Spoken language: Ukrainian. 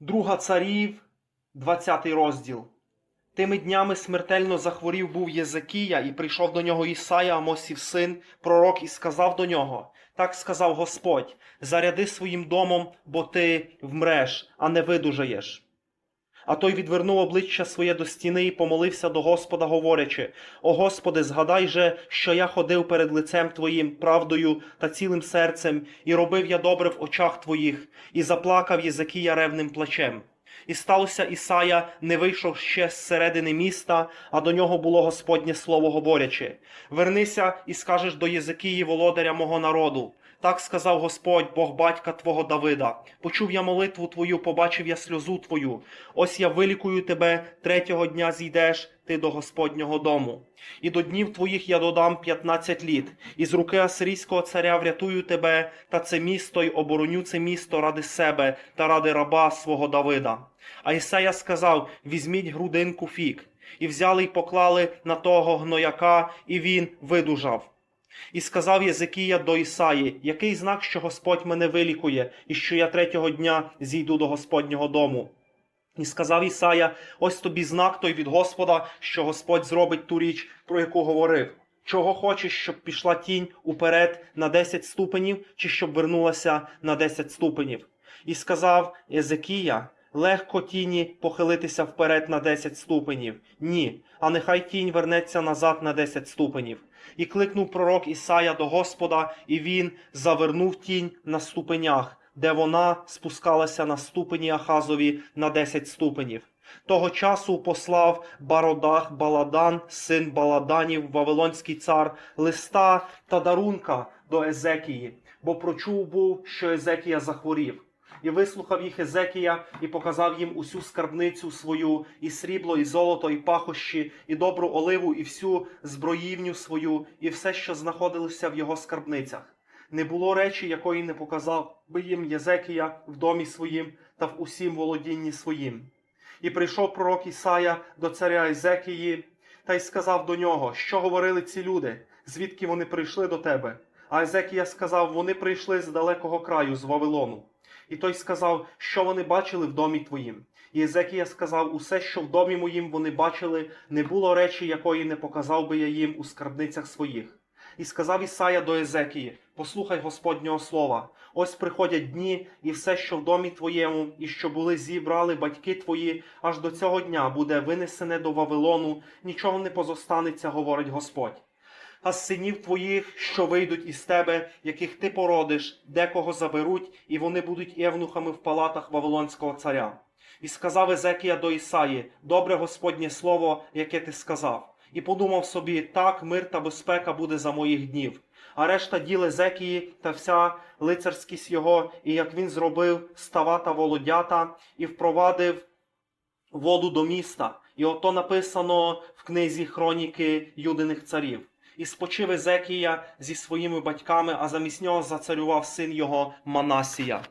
Друга царів, 20 розділ. Тими днями смертельно захворів був Єзекія, і прийшов до нього Ісая, Амосів син, пророк, і сказав до нього: Так сказав Господь: заряди своїм домом, бо ти вмреш, а не видужаєш. А той відвернув обличчя своє до стіни і помолився до Господа, говорячи: О Господи, згадай же, що я ходив перед лицем Твоїм правдою та цілим серцем, і робив я добре в очах Твоїх, і заплакав Єзекія ревним плачем. І сталося Ісая, не вийшов ще з середини міста, а до нього було Господнє слово говорячи: Вернися і скажеш до Єзикії, володаря мого народу. Так сказав Господь, Бог батька твого Давида. Почув я молитву твою, побачив я сльозу твою. Ось я вилікую тебе, третього дня зійдеш ти до Господнього дому. І до днів твоїх я додам п'ятнадцять літ, і з руки асирійського царя врятую тебе, та це місто й обороню це місто ради себе та ради раба свого Давида. А Ісая сказав: Візьміть грудинку фік, і взяли й поклали на того гнояка, і він видужав. І сказав Єзекія до Ісаї, який знак, що Господь мене вилікує, і що я третього дня зійду до Господнього дому. І сказав Ісая, ось тобі знак той від Господа, що Господь зробить ту річ, про яку говорив. Чого хочеш, щоб пішла тінь уперед на 10 ступенів, чи щоб вернулася на 10 ступенів? І сказав Єзекія, легко тіні похилитися вперед на 10 ступенів. Ні, а нехай тінь вернеться назад на 10 ступенів. І кликнув пророк Ісая до Господа, і він завернув тінь на ступенях, де вона спускалася на ступені Ахазові на 10 ступенів. Того часу послав Бародах Баладан, син Баладанів, Вавилонський цар, листа та дарунка до Езекії, бо прочув був, що Езекія захворів. І вислухав їх Езекія, і показав їм усю скарбницю свою, і срібло, і золото, і пахощі, і добру оливу, і всю зброївню свою, і все, що знаходилося в його скарбницях. Не було речі, якої не показав би їм Єзекія в домі своїм та в усім володінні своїм. І прийшов пророк Ісая до царя Езекії та й сказав до нього, що говорили ці люди, звідки вони прийшли до тебе. А Езекія сказав: вони прийшли з далекого краю, з Вавилону. І той сказав, що вони бачили в домі твоїм. І Езекія сказав: усе, що в домі моїм вони бачили, не було речі, якої не показав би я їм у скарбницях своїх. І сказав Ісая до Езекії: Послухай Господнього слова. Ось приходять дні, і все, що в домі твоєму, і що були зібрали батьки твої, аж до цього дня буде винесене до Вавилону, нічого не позостанеться, говорить Господь. А з синів твоїх, що вийдуть із тебе, яких ти породиш, декого заберуть, і вони будуть євнухами в палатах Вавилонського царя. І сказав Езекія до Ісаї: Добре Господнє слово, яке ти сказав. І подумав собі: так, мир та безпека буде за моїх днів. А решта діл Езекії та вся лицарськість його, і як він зробив става та володята, і впровадив воду до міста. І ото написано в книзі хроніки Юдиних царів. І спочив Езекія зі своїми батьками, а замість нього зацарював син його Манасія.